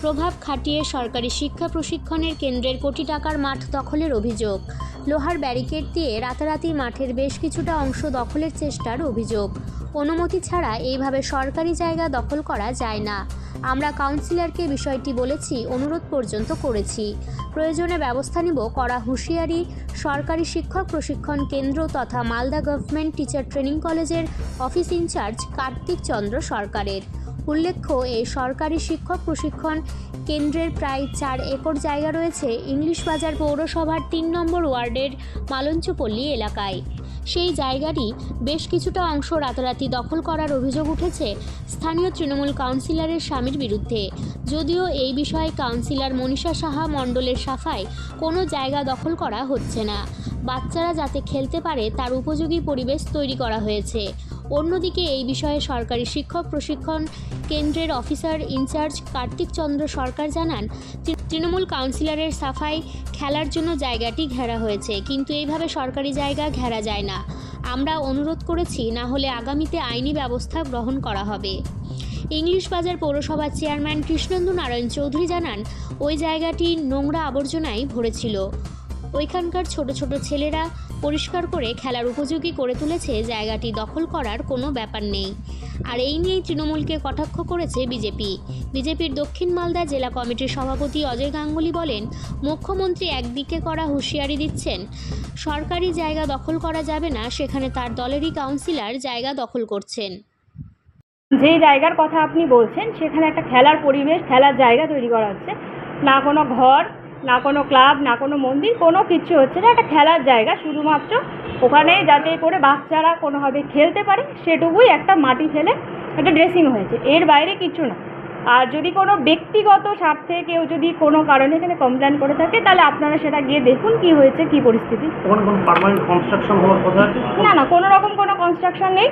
প্রভাব খাটিয়ে সরকারি শিক্ষা প্রশিক্ষণের কেন্দ্রের কোটি টাকার মাঠ দখলের অভিযোগ। লোহার ব্যারিকেড দিয়ে রাতারাতি মাঠের বেশ কিছুটা অংশ দখলের চেষ্টার অভিযোগ। অনুমতি ছাড়া এইভাবে সরকারি জায়গা দখল করা যায় না। আমরা কাউন্সিলরকে বিষয়টি বলেছি, অনুরোধ পর্যন্ত করেছি। প্রয়োজনে ব্যবস্থা নিব করা হুঁশিয়ারি, সরকারি শিক্ষক প্রশিক্ষণ কেন্দ্র তথা মালদা গভর্নমেন্ট টিচার ট্রেনিং কলেজের অফিস ইনচার্জ কার্তিক চন্দ্র সরকারের। উল্লেখ্য এই সরকারি শিক্ষক প্রশিক্ষণ কেন্দ্রের প্রায় চার একর জায়গা রয়েছে ইংলিশ বাজার পৌরসভার তিন নম্বর ওয়ার্ডের মালঞ্চপল্লী এলাকায়। সেই জায়গাটি বেশ কিছুটা অংশ রাতারাতি দখল করার অভিযোগ উঠেছে স্থানীয় তৃণমূল কাউন্সিলরের স্বামীর বিরুদ্ধে। যদিও এই বিষয়ে কাউন্সিলর মনীষা সাহা মণ্ডলের সাফায় কোনো জায়গা দখল করা হচ্ছে না। বাচ্চারা যাতে খেলতে পারে তার উপযোগী পরিবেশ তৈরি করা হয়েছে। অন্যদিকে এই বিষয়ে সরকারি শিক্ষক প্রশিক্ষণ কেন্দ্রের অফিসার ইনচার্জ কার্তিক চন্দ্র সরকার জানান তৃণমূল কাউন্সিলরের সাফাই খেলার জন্য জায়গাটি ঘেরা হয়েছে, কিন্তু এইভাবে সরকারি জায়গা ঘেরা যায় না। আমরা অনুরোধ করেছি, না হলে আগামীতে আইনি ব্যবস্থা গ্রহণ করা হবে। ইংলিশ বাজার পৌরসভার চেয়ারম্যান কৃষ্ণেন্দু নারায়ণ চৌধুরী জানান, ওই জায়গাটি নোংরা আবর্জনায় ভরেছিল। ওইখানকার ছোট ছোট ছেলেরা পরিষ্কার করে খেলার উপযোগী করে তুলেছে জায়গাটি দখল করার কোনো ব্যাপার নেই। আর এই নিয়েই তৃণমূলকে কটাক্ষ করেছে বিজেপি। বিজেপির দক্ষিণ মালদা জেলা কমিটির সভাপতি অজয় গাঙ্গুলি বলেন, মুখ্যমন্ত্রী একদিকে করা হুঁশিয়ারি দিচ্ছেন, সরকারি জায়গা দখল করা যাবে না, সেখানে তার দলেরই কাউন্সিলর জায়গা দখল করছেন। যে জায়গার কথা আপনি বলছেন, সেখানে একটা খেলার পরিবেশ, খেলার জায়গা তৈরি করা হচ্ছে, না কোনো ঘর না কোনো ক্লাব না কোনো মন্দির কোনো কিছু হচ্ছে না। একটা খেলার জায়গা শুধুমাত্র। ওখানে যাতে করে বাচ্চারা কোনোভাবে খেলতে পারে সেটুকুই একটা মাটি ফেলে একটা ড্রেসিং হয়েছে। এর বাইরে কিছু না। আর যদি কোনো ব্যক্তিগত স্বার্থে কেউ যদি কোনো কারণে এখানে কমপ্লেন করে থাকে তাহলে আপনারা সেটা গিয়ে দেখুন কি হয়েছে কি পরিস্থিতি। না না কোনো রকম কোনো কনস্ট্রাকশন নেই।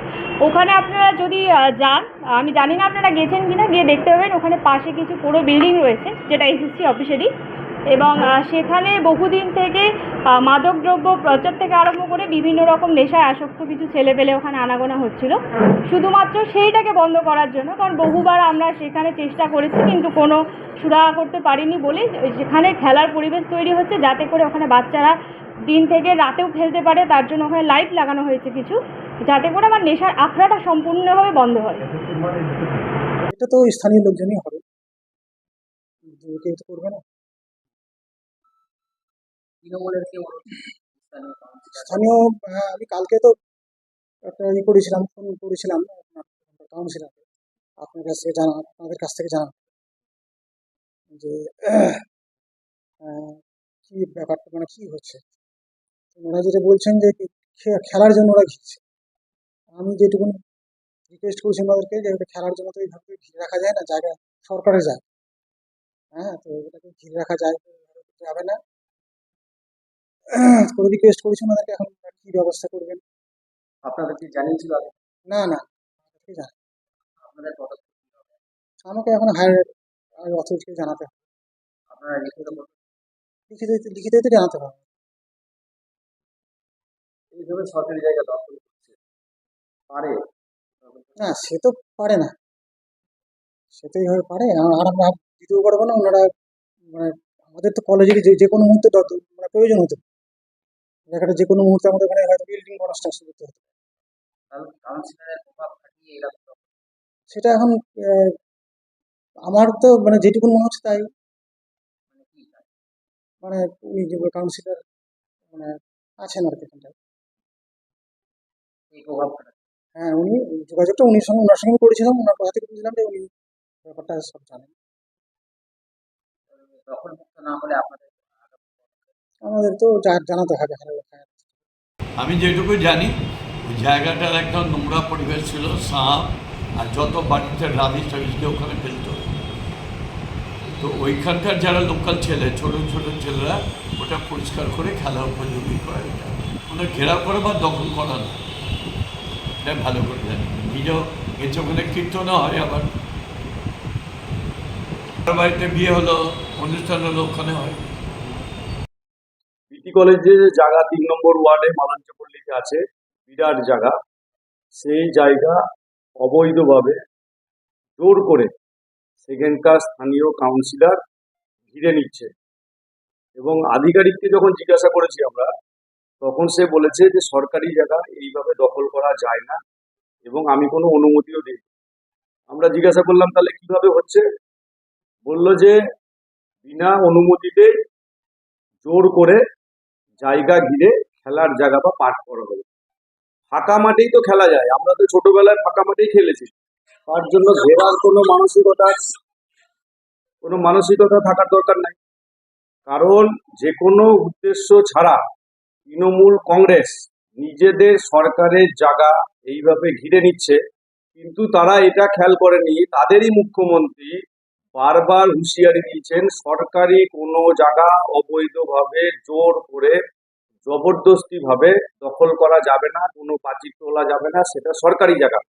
ওখানে আপনারা যদি যান আমি জানি না আপনারা গেছেন কিনা গিয়ে দেখতে পাবেন। ওখানে পাশে কিছু পুরো বিল্ডিং রয়েছে যেটা এসএসসি অফিসেরই এবং সেখানে বহুদিন থেকে মাদকদ্রব্য প্রচার থেকে আরম্ভ করে বিভিন্ন রকম নেশায় আসক্ত কিছু ছেলেপেলে ওখানে আনাগোনা হচ্ছিল। শুধুমাত্র সেইটাকে বন্ধ করার জন্য, কারণ বহুবার আমরা সেখানে চেষ্টা করেছি, কিন্তু কোনো সুরাহা করতে পারিনি বলে সেখানে খেলার পরিবেশ তৈরি হচ্ছে, যাতে করে ওখানে বাচ্চারা দিন থেকে রাতেও খেলতে পারে, তার জন্য ওখানে লাইট লাগানো হয়েছে কিছু, যাতে করে আমার নেশার আখড়াটা সম্পূর্ণভাবে বন্ধ হয়। এটা তো স্থানীয় লোকজনই হবে। করবে না। স্থানীয় আমি কালকে তো একটা ই করেছিলাম ফোন করেছিলাম কাউন্সিলারকে আপনার কাছ থেকে জানা, আপনাদের কাছ থেকে জানা, যে কি ব্যাপারটা মানে কি হচ্ছে? ওরা যেটা বলছেন যে খেলার জন্য ওরা ঘিরছে। আমি যেটুকু রিকোয়েস্ট করেছি ওনাদেরকে, যে ওটা খেলার জন্য তো এইভাবে ঘিরে রাখা যায় না, জায়গা সরকারের যায়। হ্যাঁ তো এটাকে ঘিরে রাখা যায় যাবে না। রিকোয়েস্ট করেছি ওনাদেরকে এখন কি ব্যবস্থা করবেন? আপনাদের কি জানিয়েছিল আগে? না না ঠিক আছে আপনাদের? আমাকে এখন হায়ার অথরিটিকে জানাতে হবে। আপনারা লিখিত করবেন। লিখিত লিখিত জানাতে হবে। এইভাবে সরকারি জায়গা দখল করছে। পারে? না সে তো পারে না। সে তো এইভাবে পারে। আর আমরা দিতেও পারব না ওনারা মানে আমাদের তো কলেজের যে যে কোনো মুহূর্তে মানে প্রয়োজন হতে। জায়গাটা যে কোনো মুহূর্তে আমাদের ওখানে হয়তো বিল্ডিং কনস্ট্রাকশন করতে হতে সেটা এখন আমার তো মানে যেটুকু মনে হচ্ছে তাই। মানে হয়? মানে উনি যে কাউন্সিলর মানে আছেন আর কি এখানটায়। হ্যাঁ উনি যোগাযোগটা উনির সঙ্গে ওনার সঙ্গে করেছিলাম ওনার কথা থেকে বুঝলাম যে উনি ব্যাপারটা সব জানেন। দখল মুক্ত না হলে আপনাদের আমাদের তো জানাতে হবে হ্যাঁ হ্যাঁ। আমি যেটুকু জানি, ওই জায়গাটার একটা নোংরা পরিবেশ ছিল, সাপ আর যত বাড়িতে রাবিশ টাবিশকে ওখানে ফেলতো তো ওইখানকার যারা লোকাল ছেলে, ছোট ছোট ছেলেরা, ওটা পরিষ্কার করে খেলা উপযোগী করে ওটা ওটা ঘেরাও করে বা দখল করা না। এটা ভালো করে জানি। নিজেও গেছে ওখানে কীর্তনও হয় আবার। বাড়িতে বিয়ে হলো অনুষ্ঠান হলো ওখানে হয়। বিটি কলেজে যে জায়গা তিন নম্বর ওয়ার্ডে মালাঞ্চপল্লীতে আছে, বিরাট জায়গা। সেই জায়গা অবৈধভাবে জোর করে সেখানকার স্থানীয় কাউন্সিলর ঘিরে নিচ্ছে। এবং আধিকারিককে যখন জিজ্ঞাসা করেছি আমরা, তখন সে বলেছে যে সরকারি জায়গা এইভাবে দখল করা যায় না এবং আমি কোনো অনুমতিও দিই আমরা জিজ্ঞাসা করলাম, তাহলে কীভাবে হচ্ছে? বলল যে বিনা অনুমতিতে জোর করে জায়গা ঘিরে খেলার জায়গা বা পাঠ করা হবে ফাঁকা মাঠেই তো খেলা যায়। আমরা তো ছোটবেলায় ফাঁকা মাঠেই খেলেছি। তার জন্য ঘেরার কোনো মানসিকতা কোনো মানসিকতা থাকার দরকার নাই। কারণ যে কোনো উদ্দেশ্য ছাড়া তৃণমূল কংগ্রেস নিজেদের সরকারের জায়গা এইভাবে ঘিরে নিচ্ছে। কিন্তু তারা এটা খেয়াল করেনি, তাদেরই মুখ্যমন্ত্রী বারবার হুঁশিয়ারি দিয়েছেন, সরকারি কোনো জায়গা অবৈধভাবে জোর করে জবরদস্তি ভাবে দখল করা যাবে না, কোনো পাঁচিল তোলা যাবে না, সেটা সরকারি জায়গা।